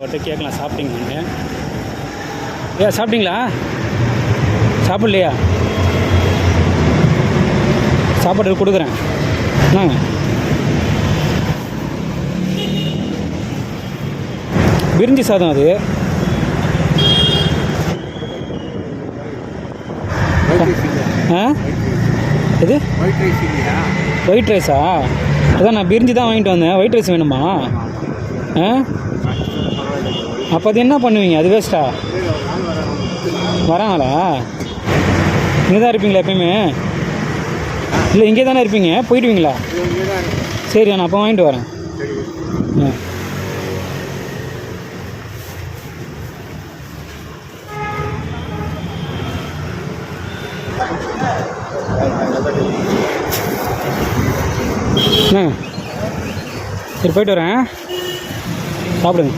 அவர்கிட்ட கேட்கலாம் சாப்பிட்டீங்கன்னு ஏ சாப்பிட்டீங்களா? சாப்பிட்லையா? சாப்பாடு கொடுக்குறேன். என்னங்க பிரிஞ்சி சாதம் அது. ஆ? இது ஒயிட் ரைஸா அதான் நான் பிரிஞ்சி தான் வாங்கிட்டு வந்தேன். ஒயிட் ரைஸ் வேணுமா? ஆ? அப்போ அது என்ன பண்ணுவீங்க? அது வேஸ்ட்டா வராங்களா? இங்கே தான் இருப்பீங்களா எப்பயுமே? இல்லை இங்கே தானே இருப்பீங்க? போயிடுவீங்களா? சரி நான் அப்போ வாங்கிட்டு வரேன். ஆ. சரி போயிட்டு வரேன். சாப்பிடுங்க